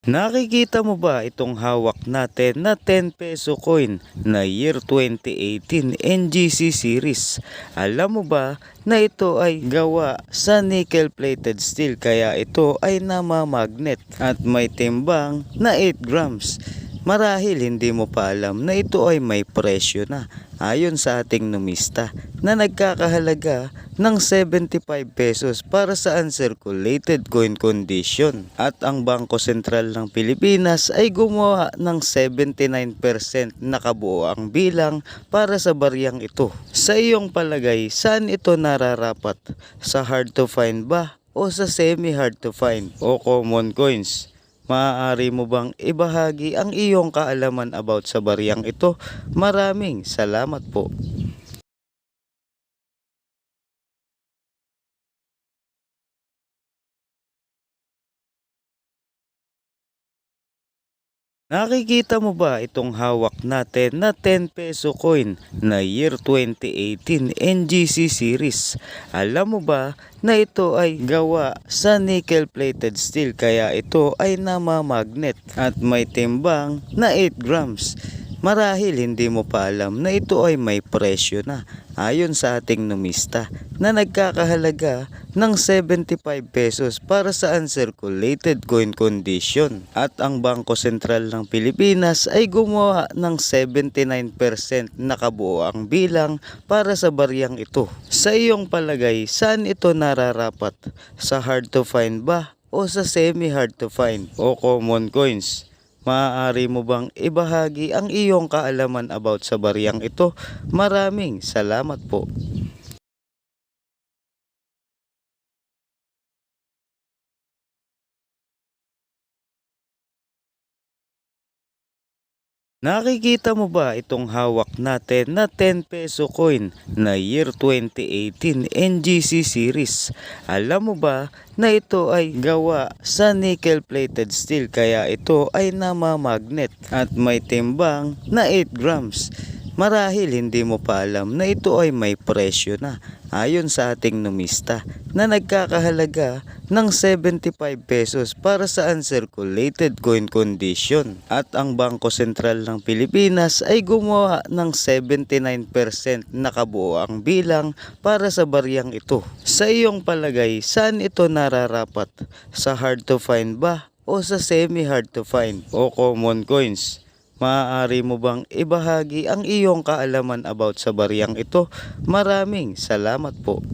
Nakikita mo ba itong hawak natin na 10 peso coin na year 2018 NGC series? Alam mo ba na ito ay gawa sa nickel plated steel kaya ito ay namamagnet at may timbang na 8 grams. Marahil hindi mo pa alam na ito ay may presyo na ayon sa ating numista na nagkakahalaga ng 75 pesos para sa uncirculated coin condition. At ang Bangko Sentral ng Pilipinas ay gumawa ng 79% na kabuoang bilang para sa bariyang ito. Sa iyong palagay, saan ito nararapat? Sa hard to find ba? O sa semi hard to find? O common coins? Maaari mo bang ibahagi ang iyong kaalaman about sa bariyang ito? Maraming salamat po. Nakikita mo ba itong hawak natin na 10 peso coin na year 2018 NGC series? Alam mo ba na ito ay gawa sa nickel plated steel kaya ito ay namamagnet at may timbang na 8 grams. Marahil hindi mo pa alam na ito ay may presyo na ayon sa ating numista na nagkakahalaga ng 75 pesos para sa uncirculated coin condition. At ang Bangko Sentral ng Pilipinas ay gumawa ng 79% na kabuoang bilang para sa bariyang ito. Sa iyong palagay, saan ito nararapat? Sa hard to find ba? O sa semi hard to find? O common coins? Maaari mo bang ibahagi ang iyong kaalaman about sa bariyang ito? Maraming salamat po. Nakikita mo ba itong hawak natin na 10 peso coin na year 2018 NGC series? Alam mo ba na ito ay gawa sa nickel plated steel kaya ito ay namamagnet at may timbang na 8 grams. Marahil hindi mo pa alam na ito ay may presyo na ayon sa ating numista na nagkakahalaga ng 75 pesos para sa uncirculated coin condition. At ang Bangko Sentral ng Pilipinas ay gumawa ng 79% na kabuoang bilang para sa bariyang ito. Sa iyong palagay, saan ito nararapat? Sa hard to find ba? O sa semi hard to find? O common coins? Maaari mo bang ibahagi ang iyong kaalaman about sa bariyang ito? Maraming salamat po.